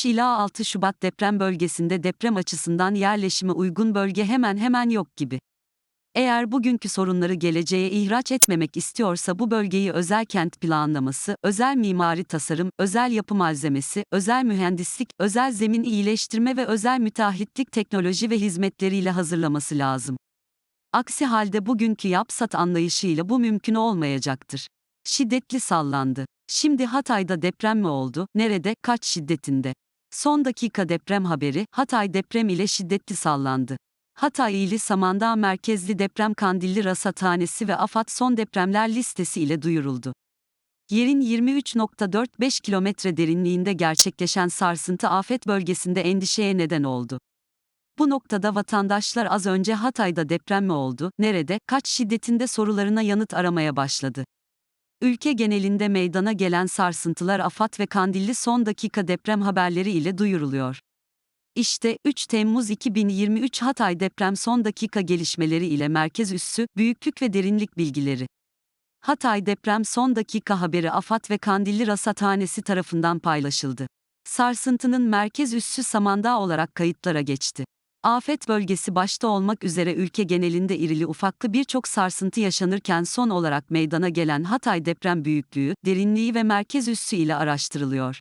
3 ila 6 Şubat deprem bölgesinde deprem açısından yerleşime uygun bölge hemen hemen yok gibi. Eğer bugünkü sorunları geleceğe ihraç etmemek istiyorsa bu bölgeyi özel kent planlaması, özel mimari tasarım, özel yapı malzemesi, özel mühendislik, özel zemin iyileştirme ve özel müteahhitlik teknoloji ve hizmetleriyle hazırlaması lazım. Aksi halde bugünkü yapsat anlayışıyla bu mümkün olmayacaktır. Şiddetli sallandı. Şimdi Hatay'da deprem mi oldu? Nerede? Kaç şiddetinde? Son dakika deprem haberi, Hatay deprem ile şiddetli sallandı. Hatay ili Samandağ merkezli deprem Kandilli Rasathanesi ve AFAD son depremler listesi ile duyuruldu. Yerin 23.45 kilometre derinliğinde gerçekleşen sarsıntı afet bölgesinde endişeye neden oldu. Bu noktada vatandaşlar az önce Hatay'da deprem mi oldu, nerede, kaç şiddetinde sorularına yanıt aramaya başladı. Ülke genelinde meydana gelen sarsıntılar AFAD ve Kandilli son dakika deprem haberleri ile duyuruluyor. İşte 3 Temmuz 2023 Hatay deprem son dakika gelişmeleri ile merkez üssü, büyüklük ve derinlik bilgileri. Hatay deprem son dakika haberi AFAD ve Kandilli Rasathanesi tarafından paylaşıldı. Sarsıntının merkez üssü Samandağ olarak kayıtlara geçti. Afet bölgesi başta olmak üzere ülke genelinde irili ufaklı birçok sarsıntı yaşanırken son olarak meydana gelen Hatay deprem büyüklüğü, derinliği ve merkez üssü ile araştırılıyor.